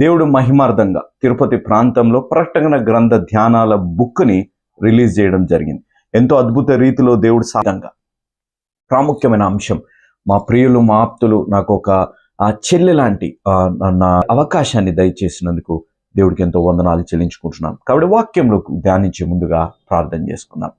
దేవుడు మహిమార్థంగా తిరుపతి ప్రాంతంలో ప్రకటన గ్రంథ ధ్యానాల బుక్ని రిలీజ్ చేయడం జరిగింది. ఎంతో అద్భుత రీతిలో దేవుడు సాధంగా. ప్రాముఖ్యమైన అంశం మా ప్రియులు మా ఆప్తులు నాకు ఒక ఆ చెల్లె లాంటి నా అవకాశాన్ని దయచేసినందుకు దేవుడికి ఎంతో వందనాలు చెల్లించుకుంటున్నాం. కాబట్టి వాక్యంలో ధ్యానించే ముందుగా ప్రార్థన చేసుకుందాం.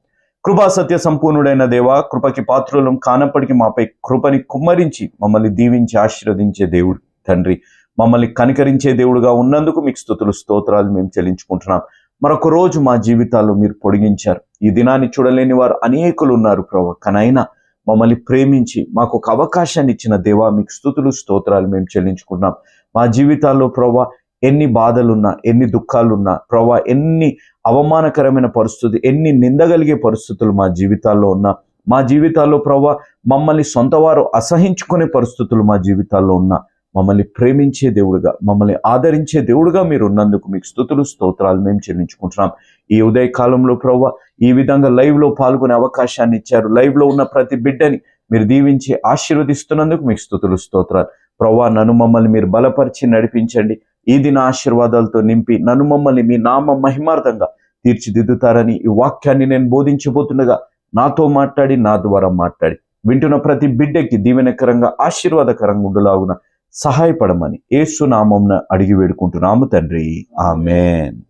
కృపా సత్య సంపూర్ణుడైన దేవా కృపకి పాత్రులం కానప్పటికీ మాపై కృపని కుమ్మరించి మమ్మల్ని దీవించి ఆశీర్వదించే దేవుడు తండ్రి మమ్మల్ని కనికరించే దేవుడుగా ఉన్నందుకు మీకు స్థుతులు స్తోత్రాలు మేము చెల్లించుకుంటున్నాం. మరొక రోజు మా జీవితాల్లో మీరు పొడిగించారు. ఈ దినాన్ని చూడలేని వారు అనేకులు ఉన్నారు ప్రభు. కనైనా మమ్మల్ని ప్రేమించి మాకు ఒక అవకాశాన్ని ఇచ్చిన దేవా మీకు స్థుతులు స్తోత్రాలు మేము చెల్లించుకుంటున్నాం. మా జీవితాల్లో ప్రభా ఎన్ని బాధలున్నా ఎన్ని దుఃఖాలున్నా ప్రభా ఎన్ని అవమానకరమైన పరిస్థితి ఎన్ని నిందగలిగే పరిస్థితులు మా జీవితాల్లో ఉన్నా మా జీవితాల్లో ప్రభా మమ్మల్ని సొంతవారు అసహించుకునే పరిస్థితులు మా జీవితాల్లో ఉన్నా మమ్మల్ని ప్రేమించే దేవుడుగా మమ్మల్ని ఆదరించే దేవుడుగా మీరు ఉన్నందుకు మీకు స్తుతులు స్తోత్రాలు మేము చెల్లించుకుంటున్నాం. ఈ ఉదయ కాలంలో ప్రభా ఈ విధంగా లైవ్లో పాల్గొనే అవకాశాన్ని ఇచ్చారు. లైవ్లో ఉన్న ప్రతి బిడ్డని మీరు దీవించి ఆశీర్వదిస్తున్నందుకు మీకు స్థుతులు స్తోత్రాలు. ప్రభా నన్ను మమ్మల్ని మీరు బలపరిచి నడిపించండి. ఈ దిన ఆశీర్వాదాలతో నింపి నన్ను మమ్మల్ని మీ నామ మహిమార్థంగా తీర్చిదిద్దుతారని ఈ వాక్యాన్ని నేను బోధించబోతుండగా నాతో మాట్లాడి నా ద్వారా మాట్లాడి. వింటున్న ప్రతి బిడ్డకి దీవెనకరంగా ఆశీర్వాదకరంగా ఉండులాగున సహాయపడమని ఏసు నామంన అడిగి వేడుకుంటున్నాము తండ్రి. ఆమెన్.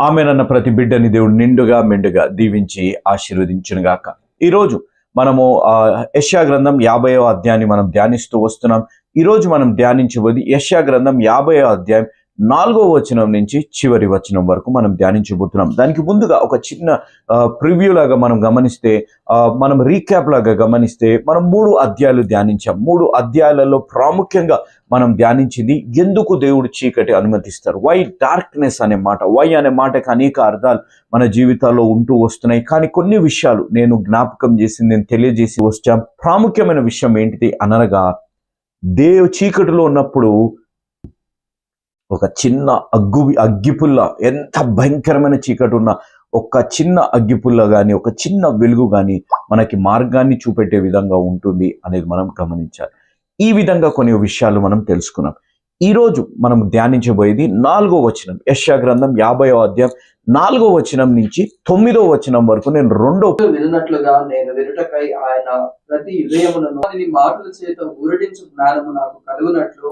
ఆమెనన్న ప్రతి బిడ్డని దేవుడు నిండుగా మెండుగా దీవించి ఆశీర్వదించునుగాక. ఈరోజు మనము ఆ, గ్రంథం యాభైవ అధ్యాయాన్ని మనం ధ్యానిస్తూ వస్తున్నాం. ఈరోజు మనం ధ్యానించబోది యశ్యా గ్రంథం యాభైవ అధ్యాయం నాలుగో వచనం నుంచి చివరి వచనం వరకు మనం ధ్యానించబోతున్నాం. దానికి ముందుగా ఒక చిన్న ప్రివ్యూ లాగా మనం గమనిస్తే మనం రీక్యాప్ లాగా గమనిస్తే మనం మూడు అధ్యాయాలు ధ్యానించాం. మూడు అధ్యాయాలలో ప్రాముఖ్యంగా మనం ధ్యానించింది ఎందుకు దేవుడు చీకటి అనుమతిస్తారు? వై డార్క్నెస్ అనే మాట? వై అనే మాటకి అనేక అర్థాలు మన జీవితాల్లో ఉంటూ వస్తున్నాయి. కానీ కొన్ని విషయాలు నేను జ్ఞాపకం చేసి నేను తెలియజేసి వచ్చాం ప్రాముఖ్యమైన విషయం ఏంటిది అనగా దేవు చీకటిలో ఉన్నప్పుడు ఒక చిన్న అగ్గు అగ్గిపుల్ల ఎంత భయంకరమైన చీకటి ఉన్న ఒక చిన్న అగ్గిపుల్ల కానీ ఒక చిన్న వెలుగు కానీ మనకి మార్గాన్ని చూపెట్టే విధంగా ఉంటుంది అనేది మనం గమనించాలి. ఈ విధంగా కొన్ని విషయాలు మనం తెలుసుకున్నాం. ఈరోజు మనం ధ్యానించబోయేది నాలుగో వచనం యశా గ్రంథం యాభైవ అధ్యాయం నాలుగో వచనం నుంచి తొమ్మిదో వచనం వరకు నేను రెండో వినున్నట్లుగా నేను వినుటకై ఆయన ప్రతి హృదయములను మాటల చేత ఊరడించు జ్ఞానము నాకు కలుగునట్లు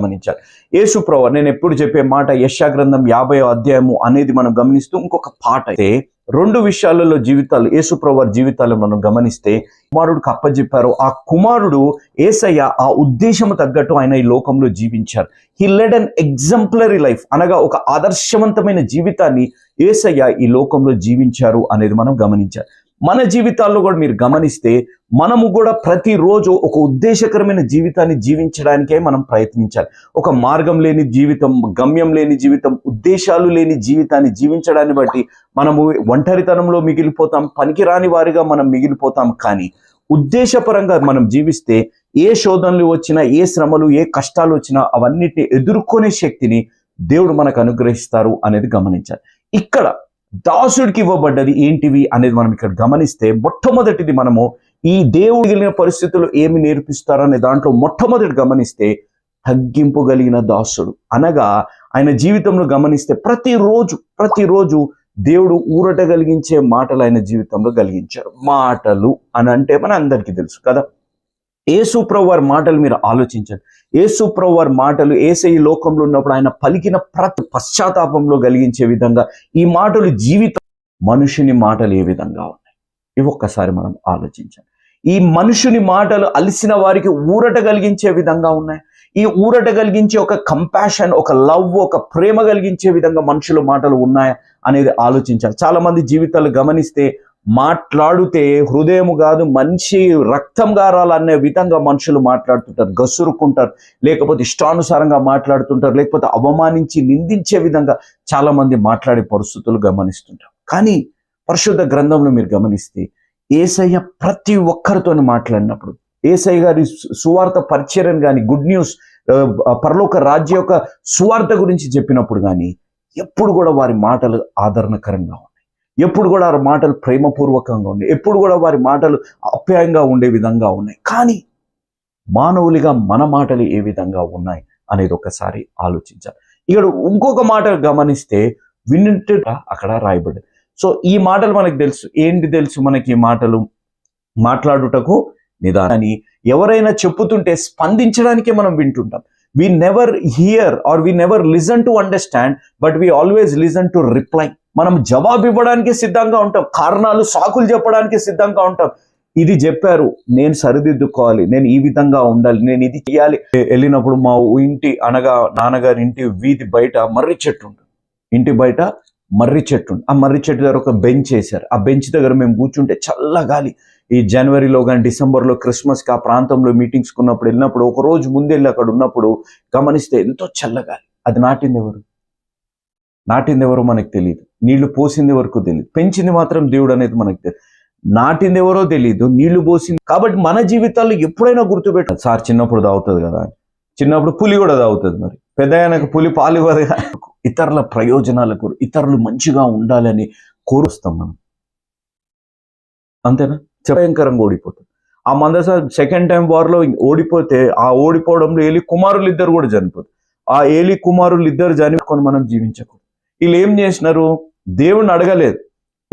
గమనించాలి. యేసు నేను ఎప్పుడు చెప్పే మాట యశా గ్రంథం యాభై అధ్యాయము అనేది మనం గమనిస్తూ ఇంకొక పాట అయితే రెండు విషయాలలో జీవితాలు ఏసుప్రవారి జీవితాలు మనం గమనిస్తే కుమారుడికి అప్పజెప్పారు ఆ కుమారుడు ఏసయ్య ఆ ఉద్దేశము తగ్గట్టు ఆయన ఈ లోకంలో జీవించారు. He led an exemplary life అనగా ఒక ఆదర్శవంతమైన జీవితాన్ని ఏసయ్య ఈ లోకంలో జీవించారు అనేది మనం గమనించాలి. మన జీవితాల్లో కూడా మీరు గమనిస్తే మనము కూడా ప్రతిరోజు ఒక ఉద్దేశకరమైన జీవితాన్ని జీవించడానికే మనం ప్రయత్నించాలి. ఒక మార్గం లేని జీవితం గమ్యం లేని జీవితం ఉద్దేశాలు లేని జీవితాన్ని జీవించడాన్ని బట్టి మనము ఒంటరితనంలో మిగిలిపోతాం పనికిరాని వారిగా మనం మిగిలిపోతాం. కానీ ఉద్దేశపరంగా మనం జీవిస్తే ఏ శోధనలు వచ్చినా ఏ శ్రమలు ఏ కష్టాలు వచ్చినా అవన్నిటిని ఎదుర్కొనే శక్తిని దేవుడు మనకు అనుగ్రహిస్తారు అనేది గమనించాలి. ఇక్కడ దాసుడికి ఇవ్వబడ్డది ఏంటివి అనేది మనం ఇక్కడ గమనిస్తే మొట్టమొదటిది మనము ఈ దేవుడు కలిగిన పరిస్థితులు ఏమి నేర్పిస్తారు అనే దాంట్లో మొట్టమొదటి గమనిస్తే తగ్గింపు కలిగిన దాసుడు. అనగా ఆయన జీవితంలో గమనిస్తే ప్రతిరోజు ప్రతిరోజు దేవుడు ఊరట కలిగించే మాటలు ఆయన జీవితంలో కలిగించారు. మాటలు అని అంటే మన అందరికీ తెలుసు కదా. యేసు ప్రభు మాటలు మీరు ఆలోచించండి. యేసు ప్రభు మాటలు ఏసై ఈ లోకంలో ఉన్నప్పుడు ఆయన పలికిన ప్రతి పశ్చాత్తాపంలో కలిగించే విధంగా ఈ మాటలు జీవితం మనుషుని మాటలు ఏ విధంగా ఉన్నాయి? ఇవి ఒక్కసారి మనం ఆలోచించాలి ఈ మనుషుని మాటలు అలిసిన వారికి ఊరట కలిగించే విధంగా ఉన్నాయి? ఈ ఊరట కలిగించే ఒక కంపాషన్ ఒక లవ్ ఒక ప్రేమ కలిగించే విధంగా మనుషుల మాటలు ఉన్నాయా అనేది ఆలోచించాలి. చాలా మంది జీవితాలు గమనిస్తే మాట్లాడితే హృదయం కాదు మనిషి రక్తం గారాలనే విధంగా మనుషులు మాట్లాడుతుంటారు గసురుకుంటారు లేకపోతే ఇష్టానుసారంగా మాట్లాడుతుంటారు లేకపోతే అవమానించి నిందించే విధంగా చాలామంది మాట్లాడే పరిస్థితులు గమనిస్తుంటారు. కానీ పరిశుద్ధ గ్రంథంలో మీరు గమనిస్తే ఏసయ్య ప్రతి ఒక్కరితో మాట్లాడినప్పుడు ఏసై గారి సువార్త పరిచయం కానీ గుడ్ న్యూస్ పరలోక రాజ్య యొక్క సువార్త గురించి చెప్పినప్పుడు కానీ ఎప్పుడు కూడా వారి మాటలు ఆదరణకరంగా ఉంటాయి. ఎప్పుడు కూడా వారి మాటలు ప్రేమపూర్వకంగా ఉన్నాయి. ఎప్పుడు కూడా వారి మాటలు అప్యాయంగా ఉండే విధంగా ఉన్నాయి. కానీ మానవులుగా మన మాటలు ఏ విధంగా ఉన్నాయి అనేది ఒకసారి ఆలోచించాలి. ఇక్కడ ఇంకొక మాట గమనిస్తే విన్నట్టు అక్కడ రాయబడింది. సో ఈ మాటలు మనకు తెలుసు. ఏంటి తెలుసు మనకి ఈ మాటలు? మాట్లాడుటకు నిదాని. ఎవరైనా చెప్పుతుంటే స్పందించడానికే మనం వింటుంటాం. We never hear or we never listen to understand but we always listen to reply మనం జవాబు ఇవ్వడానికి సిద్ధంగా ఉంటాం. కారణాలు సాకులు చెప్పడానికి సిద్ధంగా ఉంటాం. ఇది చెప్పారు నేను సరిదిద్దుకోవాలి నేను ఈ విధంగా ఉండాలి నేను ఇది చేయాలి. వెళ్ళినప్పుడు మా ఇంటి అనగా నాన్నగారి ఇంటి వీధి బయట మర్రి చెట్టు ఉంటుంది. ఇంటి బయట మర్రి చెట్టు ఆ మర్రి చెట్టు దగ్గర ఒక బెంచ్ వేశారు. ఆ బెంచ్ దగ్గర మేము కూర్చుంటే చల్ల గాలి. ఈ జనవరిలో కానీ డిసెంబర్లో క్రిస్మస్కి ఆ ప్రాంతంలో మీటింగ్స్ ఉన్నప్పుడు వెళ్ళినప్పుడు ఒక రోజు ముందు వెళ్ళి అక్కడ ఉన్నప్పుడు గమనిస్తే ఎంతో చల్లగాలి అది నాటింది ఎవరు? నాటింది ఎవరో మనకు తెలియదు నీళ్ళు పోసింది వరకు తెలియదు పెంచింది మాత్రం దేవుడు అనేది మనకు తెలియదు నాటింది ఎవరో తెలియదు నీళ్ళు పోసింది కాబట్టి మన జీవితాల్లో ఎప్పుడైనా గుర్తుపెట్టాలి సార్ చిన్నప్పుడు తాగుతుంది కదా అని. చిన్నప్పుడు పులి కూడా తాగుతుంది మరి. పెద్ద ఆయనకు పులి పాలు ఇవ్వదు ఇతరుల ప్రయోజనాలకు ఇతరులు మంచిగా ఉండాలని కోరుస్తాం మనం. అంతేనా? భయంకరంగా ఓడిపోతుంది ఆ మందస సెకండ్ టైం వార్లో ఓడిపోతే ఆ ఓడిపోవడంలో ఏలి కుమారులు ఇద్దరు కూడా చనిపోతారు. ఆ ఏలి కుమారులు ఇద్దరు చనిపోకొని మనం జీవించకూడదు. వీళ్ళు ఏం చేసినారు? దేవుణ్ణి అడగలేదు.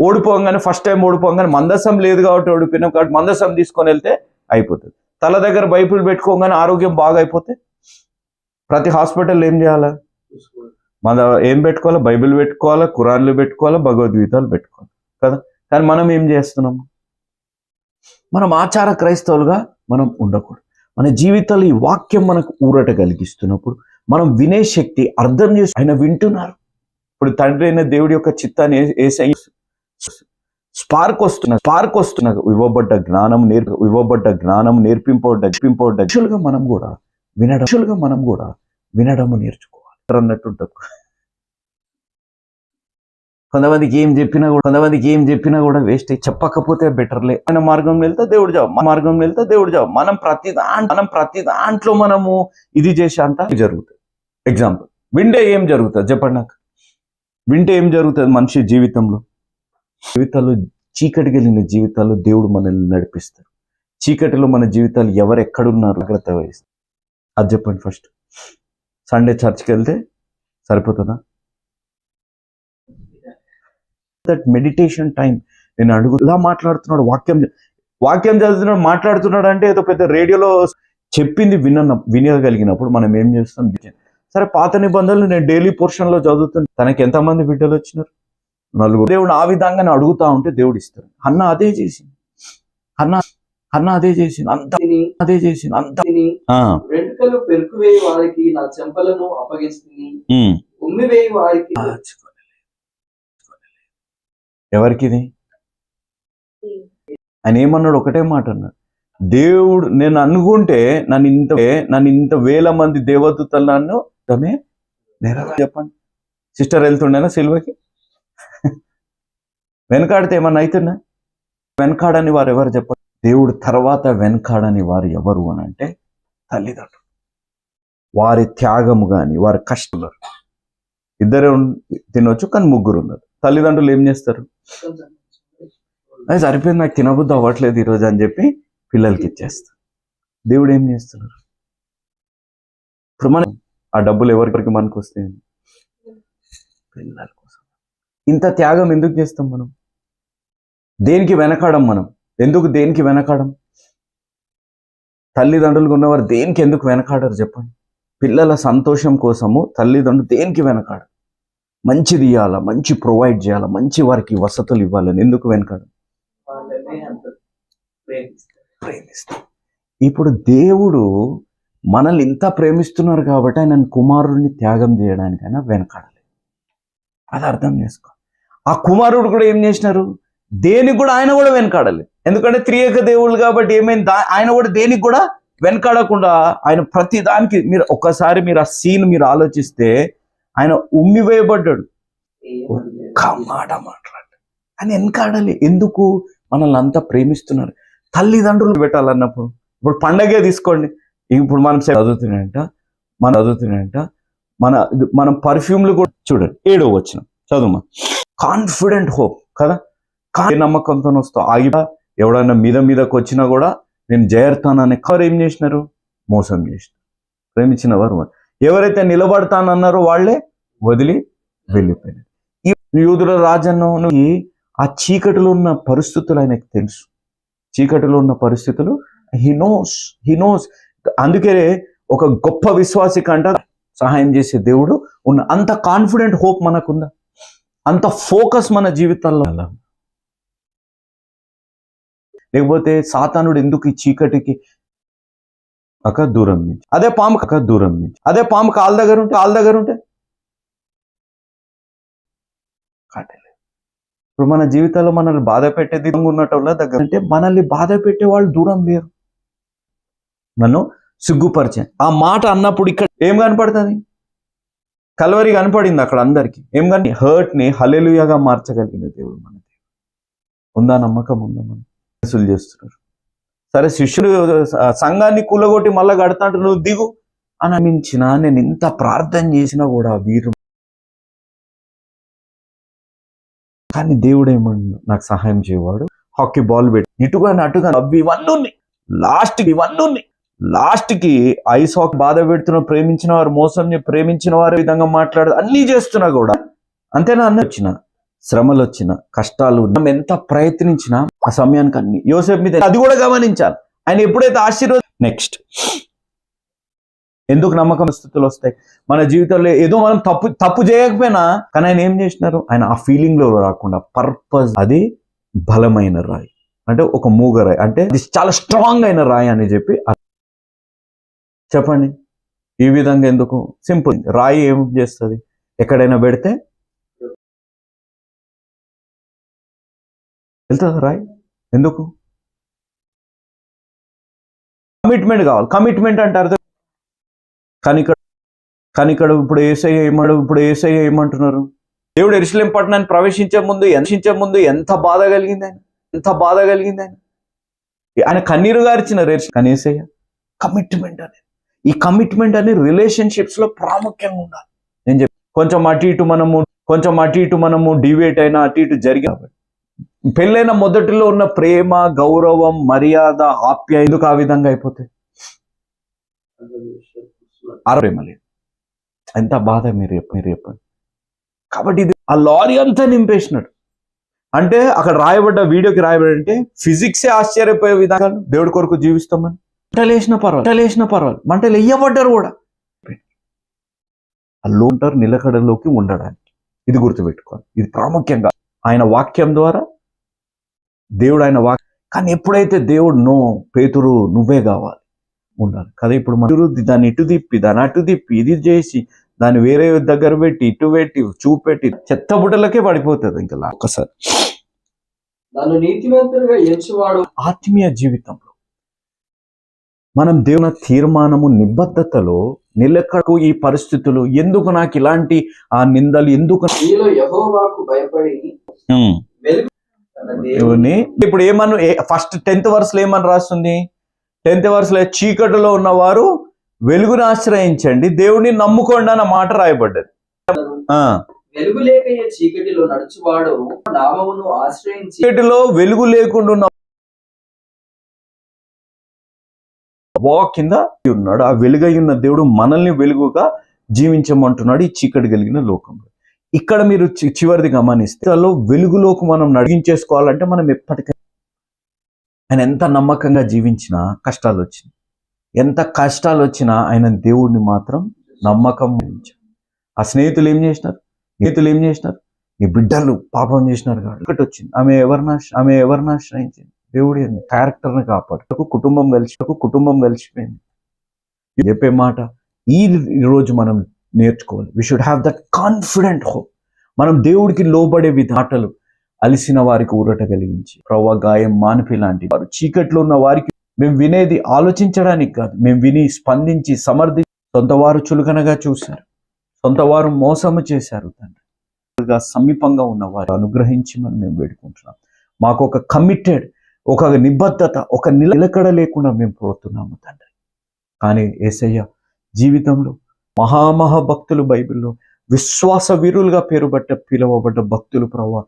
ఓడిపోగానే ఫస్ట్ టైం ఓడిపోగానే మందసం లేదు కాబట్టి ఓడిపోయినాం కాబట్టి మందసం తీసుకొని వెళ్తే అయిపోతుంది. తల దగ్గర బైబిల్ పెట్టుకోగానే ఆరోగ్యం బాగా అయిపోతే ప్రతి హాస్పిటల్ ఏం చేయాలా? మన ఏం పెట్టుకోవాలా? బైబిల్ పెట్టుకోవాలా? కురాన్లు పెట్టుకోవాలా? భగవద్గీతలు పెట్టుకోవాలి? కదా? కానీ మనం ఏం చేస్తున్నాము మనం ఆచార క్రైస్తవులుగా మనం ఉండకూడదు. మన జీవితాలు ఈ వాక్యం మనకు ఊరట కలిగిస్తున్నప్పుడు మనం వినే శక్తి అర్థం చేసి ఆయన వింటున్నారు. ఇప్పుడు తండ్రి అయిన దేవుడి యొక్క చిత్తాన్ని ఏసై స్పార్క్ వస్తున్న స్పార్క్ వస్తున్న ఇవ్వబడ్డ జ్ఞానం నేర్పి ఇవ్వబడ్డ జ్ఞానం నేర్పింపబడ్డ నేర్పింపబడ్డ మనం కూడా వినడం మనం కూడా వినడము నేర్చుకోవాలి. అన్నట్టు ఉంటుంది కొంతమందికి ఏం చెప్పినా కూడా కొంతమందికి ఏం చెప్పినా కూడా వేస్ట్ చెప్పకపోతే బెటర్లే మన మార్గం వెళ్తే దేవుడు జాబ్ మన మార్గం వెళ్తే దేవుడు జాబ్ మనం ప్రతి దాంట్లో మనం ప్రతి దాంట్లో మనము ఇది చేసే అంత జరుగుతుంది ఎగ్జాంపుల్ విండే ఏం జరుగుతుంది చెప్పండి నాకు. వింటే ఏం జరుగుతుంది మనిషి జీవితంలో? జీవితాల్లో చీకటికి వెళ్ళిన జీవితాల్లో దేవుడు మనల్ని నడిపిస్తారు చీకటిలో మన జీవితాలు ఎవరు ఎక్కడున్నారు జాగ్రత్త వహిస్తారు అది చెప్పండి ఫస్ట్. సండే చర్చ్కి వెళ్తే సరిపోతుందా? దట్ మెడిటేషన్ టైం నేను అడుగు ఇలా మాట్లాడుతున్నాడు వాక్యం వాక్యం చదువుతున్నాడు మాట్లాడుతున్నాడు అంటే ఏదో పెద్ద రేడియోలో చెప్పింది విన్న వినగలిగినప్పుడు మనం ఏం చేస్తాం? సరే పాత నిబంధనలు నేను డైలీ పోర్షన్లో చదువుతాను తనకి ఎంతమంది బిడ్డలు వచ్చినారు? నలుగురు. దేవుడు ఆ విధంగానే అడుగుతా ఉంటే దేవుడు ఇస్తాడు. అన్న అదే చేసింది. అన్న అన్న అదే చేసింది. అంత అదే చేసింది. అంత వెంట్రుకలు పెరుకు వేయి వారికి నా చెంపలను అప్పగిస్తుంది ఉమ్. ఉమ్మి వేయి వారికి ఎవరికి ఇది ఆయన ఏమన్నాడు? ఒకటే మాట అన్నాడు. దేవుడు నేను అనుకుంటే నన్ను ఇంత నన్ను ఇంత వేల మంది దేవదూతలు నన్ను తమే నెరవేర్ చెప్పండి. సిస్టర్ వెళ్తుండేనా సిల్వకి? వెనకాడితే ఏమన్నా అవుతున్నా వెనకాడని వారు ఎవరు చెప్పండి దేవుడు తర్వాత వెనకాడని వారు ఎవరు అని అంటే తల్లిదండ్రులు. వారి త్యాగము కానీ వారి కష్టం ఇద్దరే ఉన్- తినొచ్చు కానీ ముగ్గురు ఉన్నారు. తల్లిదండ్రులు ఏం చేస్తారు? అది సరిపోయింది నాకు తినబుద్ధి అవ్వట్లేదు ఈరోజు అని చెప్పి పిల్లలకి ఇచ్చేస్తారు. దేవుడు ఏం చేస్తున్నారు? ఇప్పుడు మనం ఆ డబ్బులు ఎవరికి మనకు వస్తాయి పిల్లల కోసం. ఇంత త్యాగం ఎందుకు చేస్తాం మనం? దేనికి వెనకాడం మనం? ఎందుకు దేనికి వెనకాడం? తల్లిదండ్రులు ఉన్నవారు దేనికి ఎందుకు వెనకాడరు చెప్పండి. పిల్లల సంతోషం కోసము తల్లిదండ్రులు దేనికి వెనకాడరు? మంచిది ఇవ్వాలా మంచి ప్రొవైడ్ చేయాలా? మంచి వారికి వసతులు ఇవ్వాలని ఎందుకు ప్రేమిస్తారు. ప్రేమిస్తాం ఇప్పుడు దేవుడు మనల్ని ఇంత ప్రేమిస్తున్నారు కాబట్టి ఆయన కుమారుడిని త్యాగం చేయడానికైనా వెనకాడలేదు. అది అర్థం చేసుకో. ఆ కుమారుడు కూడా ఏం చేసినారు? దేనికి కూడా ఆయన కూడా వెనకాడలేదు. ఎందుకంటే త్రియేక దేవుళ్ళు కాబట్టి ఏమైంది? దా- ఆయన కూడా దేనికి కూడా వెనకాడకుండా ఆయన ప్రతి దానికి మీరు ఒక్కసారి మీరు ఆ సీన్ మీరు ఆలోచిస్తే ఆయన ఉమ్మి వేయబడ్డాడు ఒక్క మాట మాట్లాడు. అని వెనకాడాలి. ఎందుకు? మనల్ని అంతా ప్రేమిస్తున్నారు. తల్లిదండ్రులు పెట్టాలన్నప్పుడు. ఇప్పుడు పండగే తీసుకోండి. ఇప్పుడు మనం చదువుతున్నాయంట మనం చదువుతున్నాయంట మన ఇది- మనం పర్ఫ్యూమ్లు కూడా చూడండి ఏడో వచ్చిన చదువు కాన్ఫిడెంట్ హోప్ కదా? కా- నమ్మకంతో వస్తావు? ఆగి ఎవడన్నా మీద మీదకు వచ్చినా కూడా నేను జయర్తానని కవర్ ఏం చేసినారు? మోసం చేసినారు. ప్రేమించిన వారు ఎవరైతే నిలబడతానన్నారో వాళ్ళే వదిలి వెళ్ళిపోయినారు. ఈ యూదుల రాజన్నంకి ఆ చీకటిలో ఉన్న పరిస్థితులు ఆయనకు తెలుసు. చీకటిలో ఉన్న పరిస్థితులు హీ నోస్ హీ నోస్ అందుకే ఒక గొప్ప విశ్వాసి కంట సహాయం చేసే దేవుడు ఉన్న అంత కాన్ఫిడెంట్ హోప్ మనకుందా? అంత ఫోకస్ మన జీవితంలో లేకపోతే సాతానుడు ఎందుకు ఈ చీకటికి అక్క దూరం నుంచి? అదే పాము అక్క దూరం నుంచి. అదే పాము కాళ్ళ దగ్గర ఉంటే కాళ్ళ దగ్గర ఉంటే కాటలేదు. ఇప్పుడు మన జీవితంలో మనల్ని బాధ పెట్టేది ఉన్నట్టు దగ్గర అంటే మనల్ని బాధ పెట్టే వాళ్ళు దూరం లేరు. నన్ను సిగ్గుపరిచే. ఆ మాట అన్నప్పుడు ఇక్కడ ఏం కనపడుతుంది? కలవరి కనపడింది అక్కడ అందరికి. ఏం కానీ? హర్ట్ని మార్చగలిగిన దేవుడు మన దేవుడు. ఉందా నమ్మకం? ఉందా మనం? వసూలు చేస్తున్నారు. సరే శిష్యుడు సంఘాన్ని కూలగొట్టి మళ్ళా కడతాంటు నువ్వు దిగు అని అనించిన నేను ఇంత ప్రార్థన చేసినా కూడా వీరు కానీ దేవుడు ఏమన్నా నాకు సహాయం చేయవాడు. హాకీ బాల్ పెట్టి. ఇటుగా అటుగా అవి ఇవన్నీ ఉన్నాయి. లాస్ట్ ఇవన్నీ ఉన్నాయి. లాస్ట్కి ఐస్ హాకీ బాధ పెడుతున్న ప్రేమించిన వారు మోసం ప్రేమించిన వారు విధంగా మాట్లాడు అన్ని చేస్తున్నా కూడా అంతేనా అన్న? వచ్చిన. శ్రమలు వచ్చిన కష్టాలు మనం ఎంత ప్రయత్నించినా ఆ సమయానికి అన్ని. యోసేపు మీద అది కూడా గమనించాలి. ఆయన ఎప్పుడైతే ఆశీర్వాద నెక్స్ట్ ఎందుకు నమ్మకం స్థితులు వస్తాయి? మన జీవితంలో ఏదో మనం తప్పు తప్పు చేయకపోయినా కానీ ఆయన ఏం చేసినారు? ఆయన ఆ ఫీలింగ్లో రాకుండా పర్పస్ అది బలమైన రాయి. అంటే ఒక మూగ రాయి. అంటే ఇది చాలా స్ట్రాంగ్ అయిన రాయి అని చెప్పి చెప్పండి. ఈ విధంగా ఎందుకు? సింపుల్. రాయి ఏం చేస్తుంది? ఎక్కడైనా పెడితే వెళ్తుందా రాయి? ఎందుకు? కమిట్మెంట్ కావాలి. కమిట్మెంట్ అంటారు కానీ ఇక్కడ కానీ ఇక్కడ ఇప్పుడు ఏసఐ ఏమడు ఇప్పుడు ఏసఐ ఏమంటున్నారు? దేవుడు ఎరుసలేం పట్టణాన్ని ప్రవేశించే ముందు ఎంచించే ముందు ఎంత బాధ కలిగింది ఆయన? ఎంత బాధ కలిగింది ఆయన? ఆయన కన్నీరు గార్చినారు ఎరుస కనీసయ్య కమిట్మెంట్ అనేది ఈ కమిట్మెంట్ అనేది రిలేషన్షిప్స్లో ప్రాముఖ్యంగా ఉండాలి. నేను చెప్పి కొంచెం అటు ఇటు మనము కొంచెం అటు ఇటు మనము డివేట్ అయినా అటు ఇటు జరిగి పెళ్ళైన మొదటిలో ఉన్న ప్రేమ గౌరవం మర్యాద ఆప్య ఎందుకు ఆ విధంగా అయిపోతాయి? ప్రేమ లేదు. ఎంత బాధ మీరు మీరు చెప్పండి. కాబట్టి ఇది ఆ లారీ అంతా నింపేసినాడు. అంటే అక్కడ రాయబడ్డ వీడియోకి రాయబడి అంటే ఫిజిక్సే ఆశ్చర్యపోయే విధానం దేవుడి కొరకు జీవిస్తామని. మంటలు వేసిన పర్వాలేదు మంటలు వేసిన పర్వాలేదు మంటలు వేయబడ్డారు కూడా అల్లు ఉంటారు నిలకడలోకి ఉండడానికి ఇది గుర్తుపెట్టుకోవాలి ఇది ప్రాముఖ్యంగా ఆయన వాక్యం ద్వారా దేవుడు ఆయన వాక్ కానీ ఎప్పుడైతే దేవుడు నో పేతురు నువ్వే కావాలి ఉండాలి కదా ఇప్పుడు మన దాన్ని ఇటు తిప్పి దాన్ని అటు తిప్పి ఇది చేసి దాన్ని వేరే దగ్గర పెట్టి ఇటు పెట్టి చూపెట్టి చెత్త బుట్టలకే పడిపోతుంది ఇంకా ఒక్కసారి. నన్ను నీతిమంతులుగా ఎంచువాడు ఆత్మీయ జీవితంలో. మనం దేవుని తీర్మానము నిబద్ధతలో నిలకడకు ఈ పరిస్థితులు ఎందుకు నాకు ఇలాంటి ఆ నిందలు ఎందుకు భయపడి ఇప్పుడు ఏమను? ఫస్ట్ టెన్త్ వర్స్లో ఏమని రాస్తుంది? టెన్త్ వర్స్లో చీకటిలో ఉన్నవారు వెలుగును ఆశ్రయించండి దేవుని నమ్ముకోండి అన్న మాట రాయబడ్డది. ఆ. వెలుగు లేకయ్యే చీకటిలో నడుచువాడు నామమును ఆశ్రయించి చీకటిలో వెలుగు లేకుండా ఉన్న వా కింద ఉన్నాడు. ఆ వెలుగై ఉన్న దేవుడు మనల్ని వెలుగుగా జీవించమంటున్నాడు ఈ చీకటి కలిగిన లోకంలో. ఇక్కడ మీరు చి- చివరిది గమనిస్తే అందులో వెలుగులోకి మనం నడిగించేసుకోవాలంటే మనం ఎప్పటికైనా ఆయన ఎంత నమ్మకంగా జీవించినా కష్టాలు వచ్చినాయి ఎంత కష్టాలు వచ్చినా ఆయన దేవుడిని మాత్రం నమ్మకం ఉంచాడు. ఆ స్నేహితులు ఏం చేసినారు? స్నేహితులు ఏం చేసినారు? ఈ బిడ్డలు పాపం చేసినారు కాబట్టి. ఒకటి వచ్చింది. ఆమె ఎవరిని ఆమె ఎవరిని ఆశ్రయించింది? దేవుడి క్యారెక్టర్ని కాపాడు. కుటుంబం కలిసి కుటుంబం కలిసిపోయింది. ఇది చెప్పే మాట ఈ రోజు మనం నేర్చుకోవాలి. We should have that confident hope మనం దేవుడికి లోబడే విధాటలు అలిసిన వారికి ఊరట కలిగించి ప్రవ గాయం మానిపి లాంటి వారు చీకట్లో ఉన్న వారికి మేము వినేది ఆలోచించడానికి కాదు. మేము విని స్పందించి సమర్థి సొంత వారు చులకనగా చూశారు. సొంత వారు మోసము చేశారు తండ్రి. సమీపంగా ఉన్న వారు మనం మేము వేడుకుంటున్నాం. మాకు ఒక కమిటెడ్ ఒక నిబద్ధత ఒక నిలకడ లేకుండా మేము పోతున్నాము తండ్రి. కానీ ఏసయ్య జీవితంలో మహామహా భక్తులు బైబిల్లో విశ్వాస వీరులుగా పేరుబట్ట పిలువబడ్డ భక్తులు ప్రభావ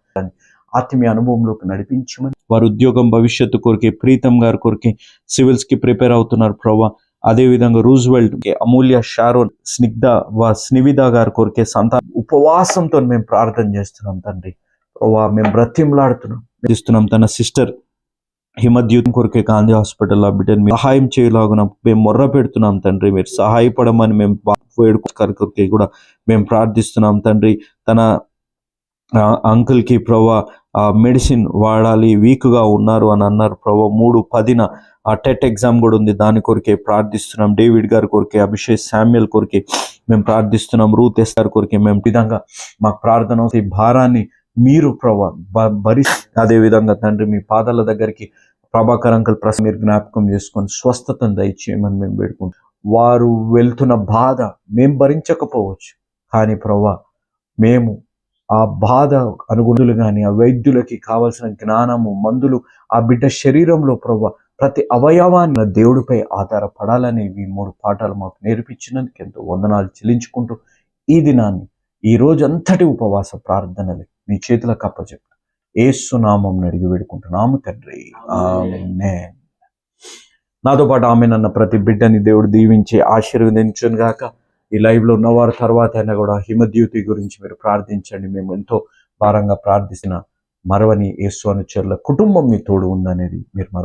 ఆత్మీయ అనుభవంలోకి నడిపించమని వారు ఉద్యోగం భవిష్యత్తు కొరికే ప్రీతం గారి కొరికే సివిల్స్కి ప్రిపేర్ అవుతున్నారు ప్రభా అదే విధంగా రూజ్వెల్ట్ అమూల్య షారోన్ స్నిగ్ధ వా స్నివిధ గారి కొరికే సంతా ఉపవాసంతో మేము ప్రార్థన చేస్తున్నాం తండ్రి. ప్రభా మేము బ్రతిమలాడుతున్నాం. ఇస్తున్నాం తన సిస్టర్ హిమద్యూతం కొరికే గాంధీ హాస్పిటల్ బిడ్డను మీరు సహాయం చేయలాగున మేము మొర్ర పెడుతున్నాం తండ్రి. మీరు సహాయపడమని మేము వేడుకొరకే కూడా మేము ప్రార్థిస్తున్నాం తండ్రి. తన అంకుల్కి కి ప్రభా మెడిసిన్ వాడాలి వీక్గా ఉన్నారు అని అన్నారు ప్రభా. మూడు పదిన ఆ టెట్ ఎగ్జామ్ కూడా ఉంది. దాని కొరికే ప్రార్థిస్తున్నాం. డేవిడ్ గారి కొరికే అభిషేక్ శామ్యుల్ కొరికే మేము ప్రార్థిస్తున్నాం. రూత్ ఎస్ గారి కొరికే మేము విధంగా మాకు ప్రార్థన ఈ భారాన్ని మీరు ప్రభా భరి అదే విధంగా తండ్రి మీ పాదాల దగ్గరికి ప్రభాకర్ అంకల్ ప్రశ్న మీరు జ్ఞాపకం చేసుకొని స్వస్థతను దయచేయమని మేము వేడుకుంటాం వారు వెళ్తున్న బాధ మేము భరించకపోవచ్చు. కానీ ప్రభా మేము ఆ బాధ అనుగుణులు కానీ ఆ వైద్యులకి కావలసిన జ్ఞానము మందులు ఆ బిడ్డ శరీరంలో ప్రభా ప్రతి అవయవాన్ని దేవుడిపై ఆధారపడాలని ఈ మూడు పాఠాలు మాకు నేర్పించినందుకు ఎంతో వందనాలు చెల్లించుకుంటూ ఈ దినాన్ని ఈ రోజంతటి ఉపవాస ప్రార్థనలు మీ చేతులకు అప్పచెప్తాను ఏసునామం అడిగి వేడుకుంటున్నాము తండ్రి. నాతో పాటు ఆమె నన్న ప్రతి బిడ్డని దేవుడు దీవించి ఆశీర్వదించును గాక. ఈ లైవ్లో ఉన్నవారు తర్వాత అయినా కూడా హిమద్యూతి గురించి మీరు ప్రార్థించండి. మేము ఎంతో భారంగా ప్రార్థించిన మరవని యేసు అనుచరుల కుటుంబం మీ తోడు ఉందనేది మీరు మరవ